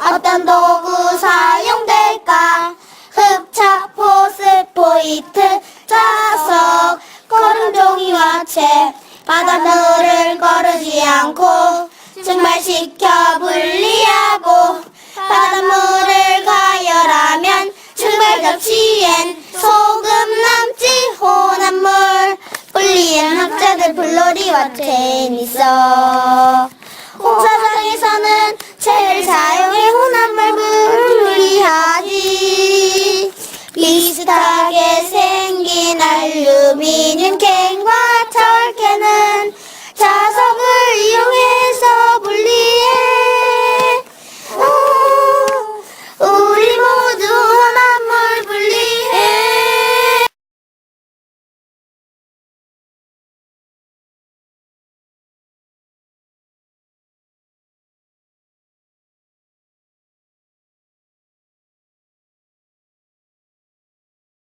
어떤 도구 사용될까? 흡착 포스포이트 자석 걸음종이와 책 바닷물을 거르지 않고 증발시켜 분리하고 바닷물을 가열하면 증발 접시엔 소금 남지 혼합물. 분리엔 학자들 플로리와 테니서